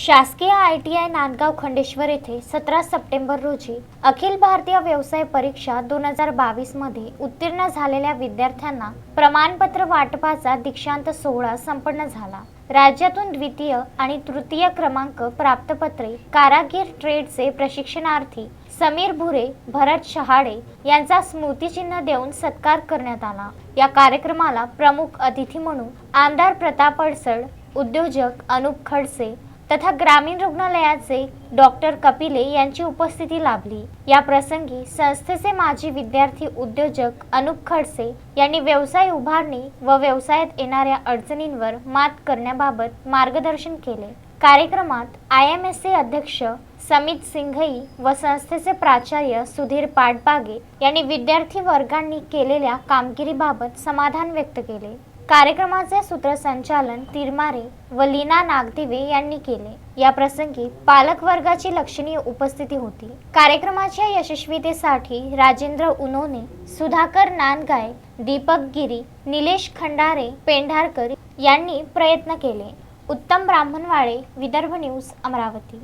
शासकीय I T I Nandgaon Khandeshwar येथे सतरा सप्टेंबर रोजी अखिल भारतीय व्यवसाय परीक्षा दोन हजार बावीसमध्ये उत्तीर्ण झालेल्या विद्यार्थ्यांना प्रमाणपत्र वाटपाचा दीक्षांत सोहळा संपन्न झाला. राज्यातून द्वितीय आणि तृतीय क्रमांक प्राप्तपत्रे कारागीर ट्रेडचे प्रशिक्षणार्थी समीर भुरे भरत शहाडे यांचा स्मृतिचिन्ह देऊन सत्कार करण्यात आला. या कार्यक्रमाला प्रमुख अतिथी म्हणून आमदार प्रताप अडसड उद्योजक अनुप खडसे तथा ग्रामीण रुग्णालयाचे डॉक्टर कपिले यांची उपस्थिती लाभली. या प्रसंगी संस्थेचे माजी विद्यार्थी उद्योजक अनुप खडसे यांनी व्यवसाय उभारणी व व्यवसायात येणाऱ्या अडचणींवर मात करण्याबाबत मार्गदर्शन केले. कार्यक्रमात आय एम एस चे अध्यक्ष समित सिंघई व संस्थेचे प्राचार्य सुधीर पाटबागे यांनी विद्यार्थी वर्गांनी केलेल्या कामगिरीबाबत समाधान व्यक्त केले. कार्यक्रमाचे सूत्रसंचालन तिरमारे व लीना नागदिवे यांनी केले. या प्रसंगी पालक वर्गाची लक्षणीय उपस्थिती होती. कार्यक्रमाच्या यशस्वीतेसाठी राजेंद्र उनोने सुधाकर नांदगाय दीपक गिरी निलेश खंडारे पेंढारकर यांनी प्रयत्न केले. उत्तम ब्राह्मणवाळे विदर्भ न्यूज अमरावती.